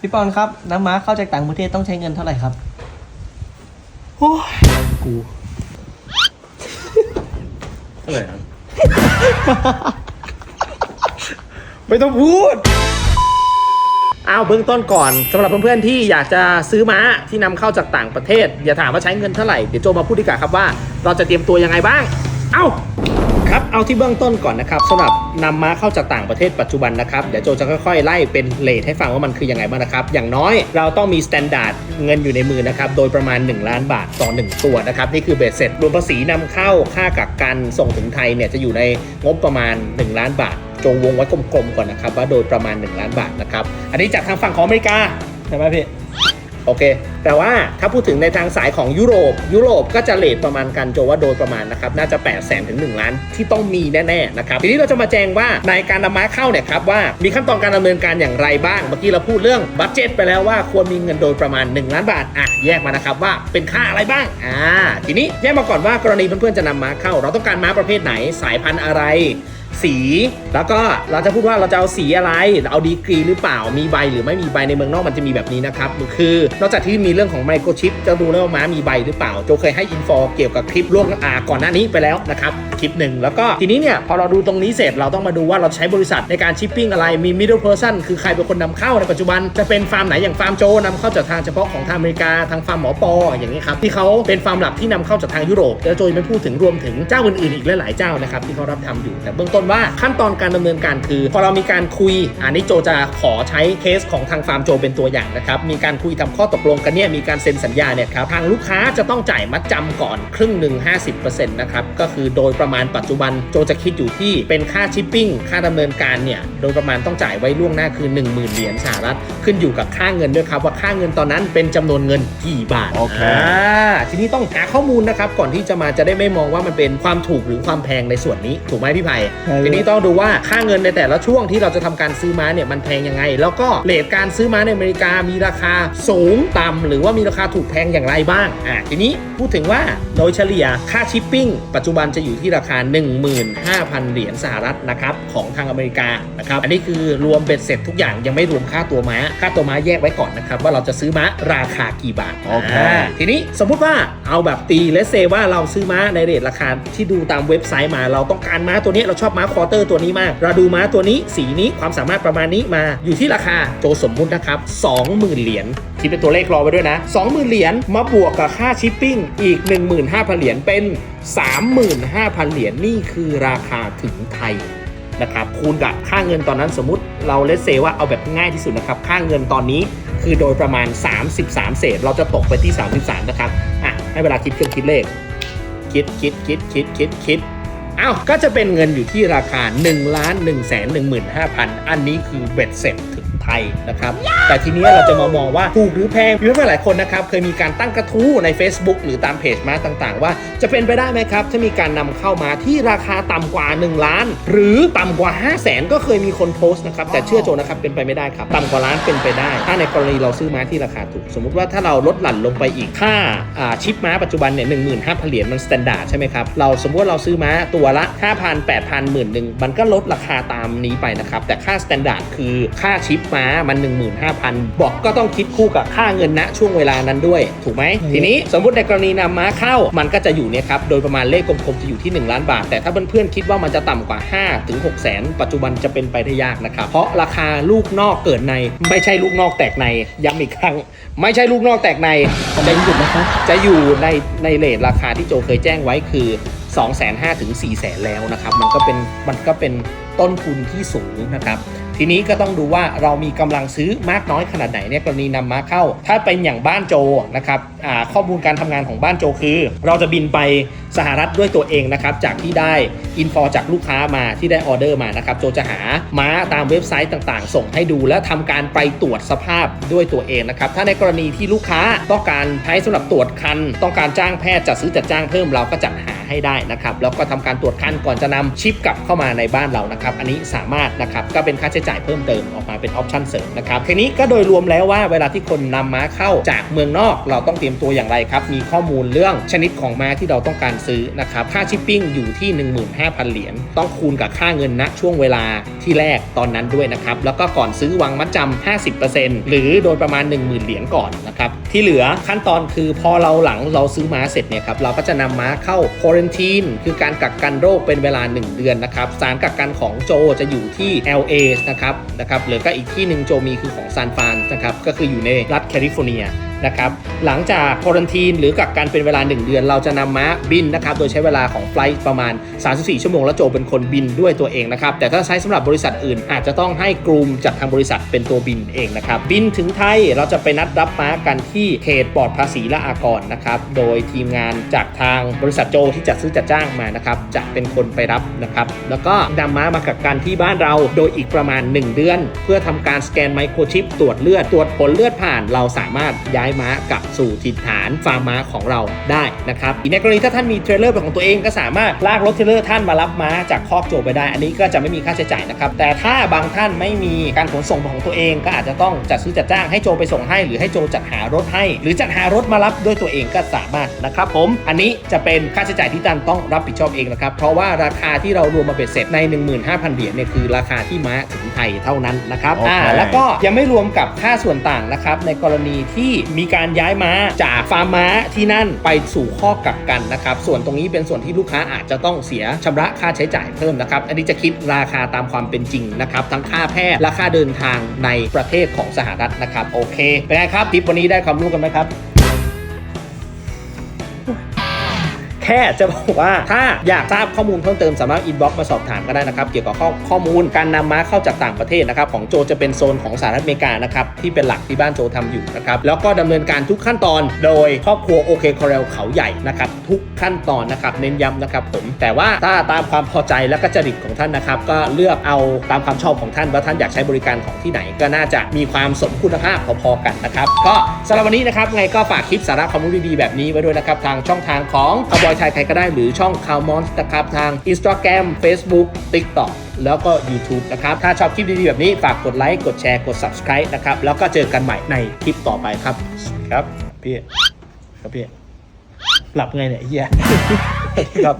พี่ปอนครับ น้ำม้าเข้าจากต่างประเทศต้องใช้เงินเท่าไหร่ครับ โอ้ยกูเท่าไหร่ครับ ไม่ต้องพูด เอาเบื้องต้นก่อนสำหรับเพื่อนๆที่อยากจะซื้อม้าที่นำเข้าจากต่างประเทศ อย่าถามว่าใช้เงินเท่าไหร่ เดี๋ยวโจมาพูดดีกว่าครับว่า เราจะเตรียมตัวยังไงบ้าง เอ้า ครับเอาที่เบื้องต้นก่อนนะครับสำหรับนำม้าเข้าจากต่างประเทศปัจจุบันนะครับเดี๋ยวโจจะค่อยๆ ไล่เป็นเลทให้ฟังว่ามันคือยังไงบ้างนะครับ อย่างน้อยเราต้องมีสแตนดาร์ดเงินอยู่ในมือนะครับ โดยประมาณ 1 ล้านบาทต่อ 1 ตัวนะครับ นี่คือเบสเสร็จรวมภาษีนำเข้าค่ากักกันส่งถึงไทยเนี่ยจะอยู่ในงบประมาณ 1 ล้านบาทโจวงไว้กลมๆก่อนนะครับว่าโดยประมาณ 1 ล้านบาทนะครับอันนี้จากทางฝั่งของอเมริกาใช่ไหมพี่ โอเค แต่ว่าถ้าพูดถึงในทางสายของยุโรป ยุโรปก็จะเลทประมาณกันโจว่าโดยประมาณนะครับ น่าจะ8 0 0 0 0 0ถึง 1 ล้านที่ต้องมีแน่ๆนะครับ ทีนี้เราจะมาแจ้งว่าในการนำม้าเข้าเนี่ยครับว่ามีขั้นตอนการดำเนินการอย่างไรบ้าง เมื่อกี้เราพูดเรื่องบัตเจ็ตไปแล้วว่าควรมีเงินโดยประมาณ 1 ล้านบาท อะ แยกมานะครับว่าเป็นค่าอะไรบ้าง อ่า ทีนี้แยกมาก่อนว่ากรณีเพื่อนๆจะนำม้าเข้า เราต้องการม้าประเภทไหน สายพันธุ์อะไร สี แล้วก็เราจะพูดว่าเราจะเอาสีอะไร เอาดีกรีหรือเปล่า มีใบหรือไม่มีใบในเมืองนอกมันจะมีแบบนี้นะครับ คือนอกจากที่มีเรื่องของไมโครชิปจะดูแล้วว่าม้ามีใบหรือเปล่า โจเคยให้อินฟอเกี่ยวกับคลิปล่วงอาก่อนหน้านี้ไปแล้วนะครับ คลิปหนึ่งแล้วก็ทีนี้เนี่ยพอเราดูตรงนี้เสร็จเราต้องมาดูว่าเราใช้บริษัทในการชิปปิ้งอะไร มี middle person คือใครเป็นคนนำเข้าในปัจจุบัน จะเป็นฟาร์มไหนอย่างฟาร์มโจนำเข้าจากทางเฉพาะของทางอเมริกาทางฟาร์มหมอปออย่างนี้ครับที่เขาเป็นฟาร์มหลักที่นำเข้าจากทางยุโรปแล้วโจยไม่พูดถึงรวมถึงเจ้าอื่นๆอีกหลายๆเจ้านะครับที่เขารับทำอยู่แต่เบื้องต้นว่าขั้นตอนการดำเนินการคือ พอเรามีการคุย อันนี้โจจะขอใช้เคสของทางฟาร์มโจเป็นตัวอย่างนะครับ มีการคุยทำข้อตกลงกันเนี่ยมีการเซ็นสัญญาเนี่ยครับทางลูกค้าจะต้องจ่ายมัดจำก่อนครึ่งหนึ่ง50%นะครับก็คือโดยประมาณปัจจุบันโจจะคิดอยู่ที่เป็นค่าชิปปิ้งค่าดำเนินการเนี่ยโดยประมาณต้องจ่ายไว้ล่วงหน้าคือ 10,000เหรียญสหรัฐ ขึ้นอยู่กับค่าเงินด้วยครับว่าค่าเงินตอนนั้นเป็นจำนวนเงินกี่บาทโอเคอ่าทีนี้ต้องหาข้อมูลนะครับก่อนที่จะมาจะได้ไม่มองว่ามันเป็นความถูกหรือความแพงในส่วนนี้ถูกไหมพี่ไผ่ใช่ทีนี้ต้องดูว่าค่าเงินในแต่ละช่วงที่เราจะทำการซื้อม้าเนี่ยมันแพงยังไง แล้วก็เลทการซื้อม้าในอเมริกามีราคาสูงต่ำหรือว่ามีราคาถูกแพงอย่างไรบ้างอะทีนี้พูดถึงว่าโดยเฉลี่ยค่าชิปปิ้งปัจจุบันจะอยู่ที่ราคา 15,000 เหรียญสหรัฐนะครับของทางอเมริกานะครับอันนี้คือรวมเบ็ดเสร็จทุกอย่างยังไม่รวมค่าตัวม้าค่าตัวม้าแยกไว้ก่อนนะครับ ว่าเราจะซื้อม้าราคากี่บาทโอเคาทีนี้สมมุติว่าเอาแบบตีเลสเซว่าเราซื้อม้าในเรทราคาที่ดูตามเว็บไซต์มา เราต้องการม้าตัวนี้เราชอบม้าควอเตอร์ตัวนี้มาก เราดูม้าตัวนี้สีนี้ความสามารถประมาณนี้มาอยู่ที่ราคาโจสมมุตินะครับ 20,000 เหรียญคิดเป็นตัวเลขรอไว้ด้วยนะ 20,000 เหรียญมาบวกกับค่าชิปปิ้งอีก 15,000 เหรียญเป็น 35,000 เหรียญนี่คือราคาถึงไทย นะครับคูณกับค่าเงินตอนนั้นสมมติเราเลสเซว่าเอาแบบง่ายที่สุดนะครับค่าเงินตอนนี้คือโดยประมาณ 33 เศษ เราจะตกไปที่ 33 นะครับอะให้เวลาคิดเครื่องคิดเลข คิดคิดคิดคิดคิดคิดอ้าวก็จะเป็นเงินอยู่ที่ราคา1ล้าน1แสน15,000 อันนี้คือเบ็ดเสร็จถึง ไทยนะครับ แต่ทีนี้เราจะมามองว่าถูกหรือแพงเพื่อนๆหลายคนนะครับเคยมีการตั้งกระทู้ใน Facebook หรือตามเพจมาต่างๆ ว่าจะเป็นไปได้ไหมครับ ถ้ามีการนำเข้ามาที่ราคาต่ำกว่า 1 ล้าน หรือต่ำกว่า 5 0 0แสนก็เคยมีคนโพสต์นะครับแต่เชื่อโจนะครับเป็นไปไม่ได้ครับต่ำกว่าล้านเป็นไปได้ ถ้าในกรณีเราซื้อม้าที่ราคาถูก สมมุติว่าถ้าเราลดหลั่นลงไปอีกค่าอ่าชิปม้าปัจจุบันเนี่ยหนึ่งหมื่นห้าพันเหรียญมันสแตนดาร์ดใช่ไหมครับเราสมมติว่าเราซื้อม้าตัวละ5 0 0 0 8 0 0 0หมื่นหนึ่งมันก็ลดราคาตามนี้ไปนะครับแต่ค่าสแตนดาร์ดคือค่าชิปม้ามัน 15,000 บอกก็ต้องคิดคู่กับค่าเงินณช่วงเวลานั้นด้วย ถูกไหม ทีนี้สมมุติในกรณีนำม้าเข้ามันก็จะอยู่เนี่ยครับ โดยประมาณเลขกลมๆ จะอยู่ที่ 1 ล้านบาท แต่ถ้าเพื่อนๆคิดว่ามันจะต่ำกว่า 5 ถึง6แสนปัจจุบันจะเป็นไปได้ยากนะครับ เพราะราคาลูกนอกเกิดใน ไม่ใช่ลูกนอกแตกใน ย้ำอีกครั้ง ไม่ใช่ลูกนอกแตกในจะหยุดนะครับจะอยู่ในในเลทราคาที่โจเคยแจ้งไว้คือ2 5 0 0 0ถึง4 0 0 0 0 แล้วนะครับ มันก็เป็น มันก็เป็นต้นทุนที่สูงนะครับ ทีนี้ก็ต้องดูว่าเรามีกำลังซื้อมากน้อยขนาดไหนเนี่ยกรณีนำมาเข้า ถ้าเป็นอย่างบ้านโจนะครับข้อมูลการทำงานของบ้านโจคือ เราจะบินไปสหรัฐด้วยตัวเองนะครับจากที่ได้อินฟอจากลูกค้ามาที่ได้ออเดอร์มานะครับโจจะหาม้าตามเว็บไซต์ต่างๆ ส่งให้ดูแล้วทำการไปตรวจสภาพด้วยตัวเองนะครับถ้าในกรณีที่ลูกค้าต้องการใช้สำหรับตรวจคัน ต้องการจ้างแพทย์จัดซื้อจัดจ้างเพิ่มเราก็จัดหาให้ได้นะครับแล้วก็ทำการตรวจคันก่อนจะนำชิปกลับเข้ามาในบ้านเรานะครับอันนี้สามารถนะครับก็เป็นค่าใช้จ่ายเพิ่มเติมออกมาเป็นออปชั่นเสริมนะครับทีนี้ก็โดยรวมแล้วว่าเวลาที่คนนำม้าเข้าจากเมืองนอก เราต้องเตรียมตัวอย่างไรครับ มีข้อมูลเรื่องชนิดของม้าที่เราต้องการซื้อนะครับค่าชิปปิ้งอยู่ที่ 15,000 เหรียญต้องคูณกับค่าเงินณช่วงเวลาที่แรกตอนนั้นด้วยนะครับแล้วก็ก่อนซื้อวางมัดจำ50%หรือโดยประมาณ 10,000 เหรียญก่อนนะครับที่เหลือขั้นตอนคือพอเราหลังเราซื้อม้าเสร็จเนี่ยครับเราก็จะนำม้าเข้าควอรันทีนคือการกักกันโรคเป็นเวลา 1 เดือนนะครับสารกักกันของโจจะอยู่ที่ LA นะครับนะครับหรือก็อีกที่หนึ่งโจมีคือของซานฟานนะครับก็คืออยู่ในรัฐแคลิฟอร์เนีย นะครับหลังจากควอรันทีนหรือกักกันเป็นเวลา 1 เดือน เราจะนำม้าบินนะครับโดยใช้เวลาของไฟล์ประมาณ 34 ชั่วโมง แล้วโจเป็นคนบินด้วยตัวเองนะครับแต่ถ้าใช้สำหรับบริษัทอื่น อาจจะต้องให้กลุ่มจากทางบริษัทเป็นตัวบินเองนะครับบินถึงไทยเราจะไปนัดรับม้ากันที่เขตปลอดภาษีและอากรนะครับโดยทีมงานจากทางบริษัทโจที่จัดซื้อจัดจ้างมานะครับจะเป็นคนไปรับนะครับแล้วก็นำม้ามากักกันที่บ้านเราโดยอีกประมาณ 1 เดือน เพื่อทำการสแกนไมโครชิปตรวจเลือดตรวจผลเลือดผ่าน เราสามารถย้ายม้ากลับสู่ถิ่นฐานฟาร์มม้าของเราได้นะครับอีกในกรณีถ้าท่านมีเทรลเลอร์เป็นของตัวเองก็สามารถลากรถเทรลเลอร์ท่านมารับม้าจากคอกโจไปได้ อันนี้ก็จะไม่มีค่าใช้จ่ายนะครับแต่ถ้าบางท่านไม่มีการขนส่งของตัวเอง ก็อาจจะต้องจัดซื้อจัดจ้างให้โจไปส่งให้ หรือให้โจจัดหารถให้ หรือจัดหารถมารับด้วยตัวเองก็สามารถนะครับผมอันนี้จะเป็นค่าใช้จ่ายที่ท่านต้องรับผิดชอบเองนะครับเพราะว่าราคาที่เรารวมมาเป็นเสร็จใน 15,000เหรียญเนี่ยคือราคาที่ม้าถึงไทยเท่านั้นนะครับโอเคอ่าแล้วก็ยังไม่รวมกับค่าส่วนต่างนะครับในกรณีที่มีการย้ายม้าจากฟาร์มม้าที่นั่นไปสู่ข้อกักกันนะครับ ส่วนตรงนี้เป็นส่วนที่ลูกค้าอาจจะต้องเสียชำระค่าใช้จ่ายเพิ่มนะครับ อันนี้จะคิดราคาตามความเป็นจริงนะครับ ทั้งค่าแพทย์และค่าเดินทางในประเทศของสหรัฐนะครับ โอเค เป็นไงครับคลิปวันนี้ได้ความรู้กันไหมครับ แค่จะบอกว่าถ้าอยากทราบข้อมูลเพิ่มเติมสามารถอินบ็อกซ์มาสอบถามก็ได้นะครับ เกี่ยวกับข้อข้อมูลการนำม้าเข้าจากต่างประเทศนะครับ ของโจจะเป็นโซนของสหรัฐอเมริกานะครับที่เป็นหลักที่บ้านโจทำอยู่นะครับแล้วก็ดำเนินการทุกขั้นตอน โดยครอบครัวโอเคคอร์เรลเขาใหญ่นะครับ ทุกขั้นตอนนะครับ เน้นย้ำนะครับผมแต่ว่าถ้าตามความพอใจและก็จริตของท่านนะครับ ก็เลือกเอาตามความชอบของท่านว่าท่านอยากใช้บริการของที่ไหน ก็น่าจะมีความสมคุณภาพพอๆกันนะครับก็สำหรับวันนี้นะครับไงก็ฝากคลิปสาระความรู้ดีๆแบบนี้ไว้ด้วยนะครับทางช่องทางของคาร์บอยไทยใครก็ได้หรือช่องคาวมอนนะครับทาง Instagram Facebook TikTok แล้วก็ YouTube นะครับ ถ้าชอบคลิปดี ๆ แบบนี้ ฝากกดไลค์ กดแชร์ กด Subscribe นะครับ แล้วก็เจอกันใหม่ในคลิปต่อไปครับ ครับ พี่ ครับพี่ หลับไงเนี่ยเฮียครับ